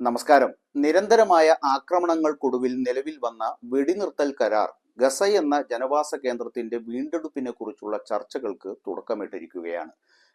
നമസ്കാരം. നിരന്തരമായ ആക്രമണങ്ങൾക്കൊടുവിൽ നിലവിൽ വന്ന വെടിനിർത്തൽ കരാർ ഗസ എന്ന ജനവാസ കേന്ദ്രത്തിന്റെ വീണ്ടെടുപ്പിനെ കുറിച്ചുള്ള ചർച്ചകൾക്ക് തുടക്കമിട്ടിരിക്കുകയാണ്.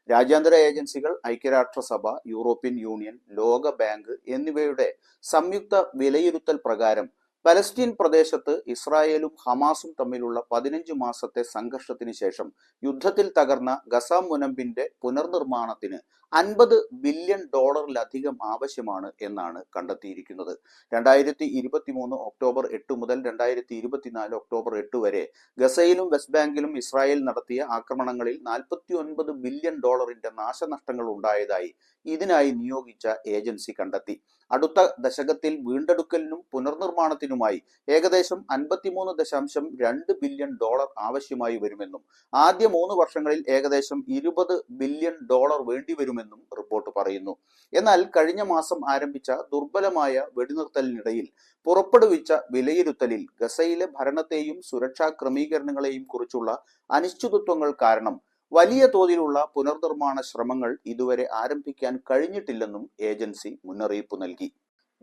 രാജ്യാന്തര ഏജൻസികൾ ഐക്യരാഷ്ട്രസഭ യൂറോപ്യൻ യൂണിയൻ ലോക ബാങ്ക് എന്നിവയുടെ സംയുക്ത വിലയിരുത്തൽ പ്രകാരം പലസ്തീൻ പ്രദേശത്ത് ഇസ്രായേലും ഹമാസും തമ്മിലുള്ള പതിനഞ്ച് മാസത്തെ സംഘർഷത്തിന് ശേഷം യുദ്ധത്തിൽ തകർന്ന ഗസ മുനമ്പിന്റെ പുനർനിർമ്മാണത്തിന് അൻപത് ബില്യൺ ഡോളറിലധികം ആവശ്യമാണ് എന്നാണ് കണ്ടെത്തിയിരിക്കുന്നത്. രണ്ടായിരത്തി ഇരുപത്തി മൂന്ന് ഒക്ടോബർ എട്ട് മുതൽ രണ്ടായിരത്തി ഇരുപത്തിനാല് ഒക്ടോബർ എട്ട് വരെ ഗസയിലും വെസ്റ്റ് ബാങ്കിലും ഇസ്രായേൽ നടത്തിയ ആക്രമണങ്ങളിൽ നാൽപ്പത്തി ഒൻപത് ബില്യൺ ഡോളറിന്റെ നാശനഷ്ടങ്ങൾ ഉണ്ടായതായി ഇതിനായി നിയോഗിച്ച ഏജൻസി കണ്ടെത്തി. അടുത്ത ദശകത്തിൽ വീണ്ടെടുക്കലിനും പുനർനിർമ്മാണത്തിനുമായി ഏകദേശം അൻപത്തിമൂന്ന് ദശാംശം രണ്ട് ബില്യൺ ഡോളർ ആവശ്യമായി വരുമെന്നും ആദ്യ മൂന്ന് വർഷങ്ങളിൽ ഏകദേശം ഇരുപത് ബില്യൺ ഡോളർ വേണ്ടിവരുമെന്നും റിപ്പോർട്ട് പറയുന്നു. എന്നാൽ കഴിഞ്ഞ മാസം ആരംഭിച്ച ദുർബലമായ വെടിനിർത്തലിനിടയിൽ പുറപ്പെടുവിച്ച വിലയിരുത്തലിൽ ഗസയിലെ ഭരണത്തെയും സുരക്ഷാ ക്രമീകരണങ്ങളെയും കുറിച്ചുള്ള അനിശ്ചിതത്വങ്ങൾ കാരണം വലിയ തോതിലുള്ള പുനർനിർമ്മാണ ശ്രമങ്ങൾ ഇതുവരെ ആരംഭിക്കാൻ കഴിഞ്ഞിട്ടില്ലെന്നും ഏജൻസി മുന്നറിയിപ്പ് നൽകി.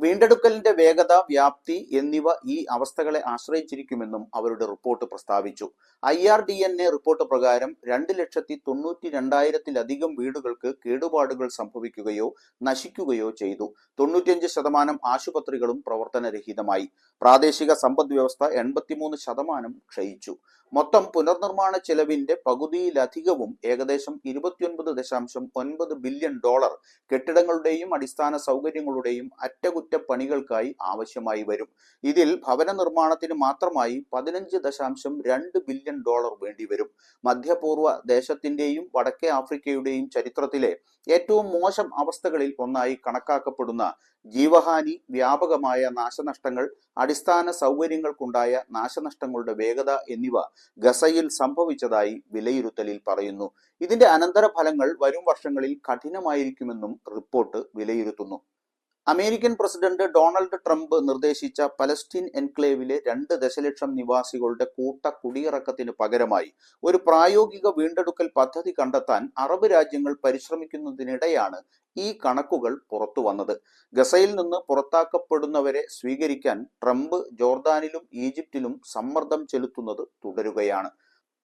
വീണ്ടെടുക്കലിന്റെ വേഗത വ്യാപ്തി എന്നിവ ഈ അവസ്ഥകളെ ആശ്രയിച്ചിരിക്കുമെന്നും അവരുടെ റിപ്പോർട്ട് പ്രസ്താവിച്ചു. I R D N A report പ്രകാരം രണ്ട് ലക്ഷത്തി തൊണ്ണൂറ്റി രണ്ടായിരത്തിലധികം വീടുകൾക്ക് കേടുപാടുകൾ സംഭവിക്കുകയോ നശിക്കുകയോ ചെയ്തു. തൊണ്ണൂറ്റിയഞ്ച് ശതമാനം ആശുപത്രികളും പ്രവർത്തനരഹിതമായി. പ്രാദേശിക സമ്പദ് വ്യവസ്ഥ എൺപത്തിമൂന്ന് ശതമാനം ക്ഷയിച്ചു. മൊത്തം പുനർനിർമ്മാണ ചെലവിന്റെ പകുതിയിലധികവും ഏകദേശം ഇരുപത്തിയൊൻപത് ദശാംശം ഒൻപത് ബില്യൺ ഡോളർ കെട്ടിടങ്ങളുടെയും അടിസ്ഥാന സൗകര്യങ്ങളുടെയും അറ്റകുറ്റപ്പണികൾക്കായി ആവശ്യമായി വരും. ഇതിൽ ഭവന നിർമ്മാണത്തിന് മാത്രമായി പതിനഞ്ച് ദശാംശം രണ്ട് ബില്യൺ ഡോളർ വേണ്ടിവരും മധ്യപൂർവ ദേശത്തിന്റെയും വടക്കേ ആഫ്രിക്കയുടെയും ചരിത്രത്തിലെ ഏറ്റവും മോശം അവസ്ഥകളിൽ ഒന്നായി കണക്കാക്കപ്പെടുന്ന ജീവഹാനി വ്യാപകമായ നാശനഷ്ടങ്ങൾ അടിസ്ഥാന സൗകര്യങ്ങൾക്കുണ്ടായ നാശനഷ്ടങ്ങളുടെ വേഗത എന്നിവ ഗസയിൽ സംഭവിച്ചതായി വിലയിരുത്തലിൽ പറയുന്നു. ഇതിന്റെ അനന്തരഫലങ്ങൾ വരും വർഷങ്ങളിൽ കഠിനമായിരിക്കുമെന്നും റിപ്പോർട്ട് വിലയിരുത്തുന്നു. അമേരിക്കൻ പ്രസിഡന്റ് ഡൊണാൾഡ് ട്രംപ് നിർദ്ദേശിച്ച പലസ്തീൻ എൻക്ലേവിലെ രണ്ട് ദശലക്ഷം നിവാസികളുടെ കൂട്ട കുടിയിറക്കത്തിന് പകരമായി ഒരു പ്രായോഗിക വീണ്ടെടുക്കൽ പദ്ധതി കണ്ടെത്താൻ അറബ് രാജ്യങ്ങൾ പരിശ്രമിക്കുന്നതിനിടെയാണ് ഈ കണക്കുകൾ പുറത്തു വന്നത്. ഗസയിൽ നിന്ന് പുറത്താക്കപ്പെടുന്നവരെ സ്വീകരിക്കാൻ ട്രംപ് ജോർദാനിലും ഈജിപ്തിലും സമ്മർദ്ദം ചെലുത്തുന്നത് തുടരുകയാണ്.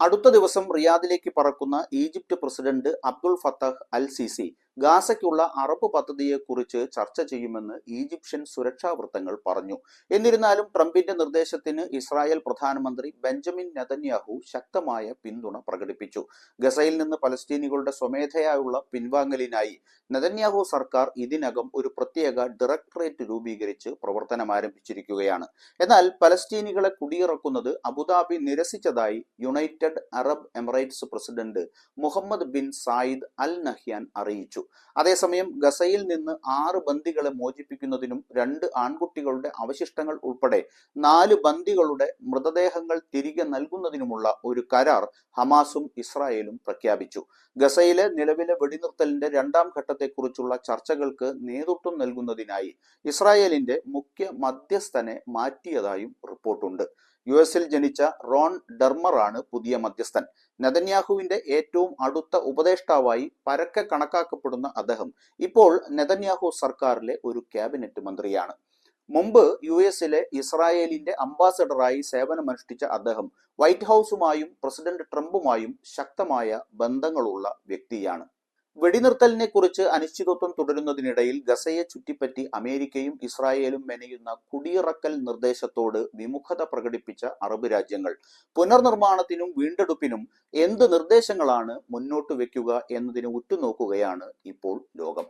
അടുത്ത ദിവസം റിയാദിലേക്ക് പറക്കുന്ന ഈജിപ്ത് പ്രസിഡന്റ് അബ്ദുൾ ഫത്തഹ് അൽ സിസി ഗാസയ്ക്കുള്ള അറബ് പദ്ധതിയെക്കുറിച്ച് ചർച്ച ചെയ്യുമെന്ന് ഈജിപ്ഷ്യൻ സുരക്ഷാ വൃത്തങ്ങൾ പറഞ്ഞു. എന്നിരുന്നാലും ട്രംപിന്റെ നിർദ്ദേശത്തിന് ഇസ്രായേൽ പ്രധാനമന്ത്രി ബെഞ്ചമിൻ നെതന്യാഹു ശക്തമായ പിന്തുണ പ്രകടിപ്പിച്ചു. ഗസയിൽ നിന്ന് പലസ്തീനികളുടെ സ്വമേധയായുള്ള പിൻവാങ്ങലിനായി നെതന്യാഹു സർക്കാർ ഇതിനകം ഒരു പ്രത്യേക ഡയറക്ടറേറ്റ് രൂപീകരിച്ച് പ്രവർത്തനം ആരംഭിച്ചിരിക്കുകയാണ്. എന്നാൽ പലസ്തീനികളെ കുടിയിറക്കുന്നത് Abu Dhabi നിരസിച്ചതായി United Arab Emirates president Mohammed bin Zayed Al Nahyan അറിയിച്ചു. അതേസമയം ഗസയിൽ നിന്ന് ആറ് ബന്ദികളെ മോചിപ്പിക്കുന്നതിനും രണ്ട് ആൺകുട്ടികളുടെ അവശിഷ്ടങ്ങൾ ഉൾപ്പെടെ നാല് ബന്ദികളുടെ മൃതദേഹങ്ങൾ തിരികെ നൽകുന്നതിനുമുള്ള ഒരു കരാർ ഹമാസും ഇസ്രായേലും പ്രഖ്യാപിച്ചു. ഗസയിലെ നിലവിലെ വെടിനിർത്തലിന്റെ രണ്ടാം ഘട്ടത്തെക്കുറിച്ചുള്ള ചർച്ചകൾക്ക് നേതൃത്വം നൽകുന്നതിനായി ഇസ്രായേലിന്റെ മുഖ്യ മധ്യസ്ഥനെ മാറ്റിയതായും റിപ്പോർട്ടുണ്ട്. യു എസിൽ ജനിച്ച റോൺ ഡെർമറാണ് പുതിയ മധ്യസ്ഥൻ. നെതന്യാഹുവിന്റെ ഏറ്റവും അടുത്ത ഉപദേഷ്ടാവായി പരക്കെ കണക്കാക്കപ്പെടുന്ന അദ്ദേഹം ഇപ്പോൾ നെതന്യാഹു സർക്കാരിലെ ഒരു ക്യാബിനറ്റ് മന്ത്രിയാണ്. മുമ്പ് യു എസിലെ ഇസ്രായേലിന്റെ അംബാസഡറായി സേവനമനുഷ്ഠിച്ച അദ്ദേഹം വൈറ്റ് ഹൗസുമായും പ്രസിഡന്റ് ട്രംപുമായും ശക്തമായ ബന്ധങ്ങളുള്ള വ്യക്തിയാണ്. വെടിനിർത്തലിനെ കുറിച്ച് അനിശ്ചിതത്വം തുടരുന്നതിനിടയിൽ ഗസയെ ചുറ്റിപ്പറ്റി അമേരിക്കയും ഇസ്രായേലും മെനയുന്ന കുടിയിറക്കൽ നിർദ്ദേശത്തോട് വിമുഖത പ്രകടിപ്പിച്ച അറബ് രാജ്യങ്ങൾ. പുനർനിർമ്മാണത്തിനും വീണ്ടെടുപ്പിനും എന്ത് നിർദ്ദേശങ്ങളാണ് മുന്നോട്ട് വെക്കുക എന്നതിന് ഉറ്റുനോക്കുകയാണ് ഇപ്പോൾ ലോകം.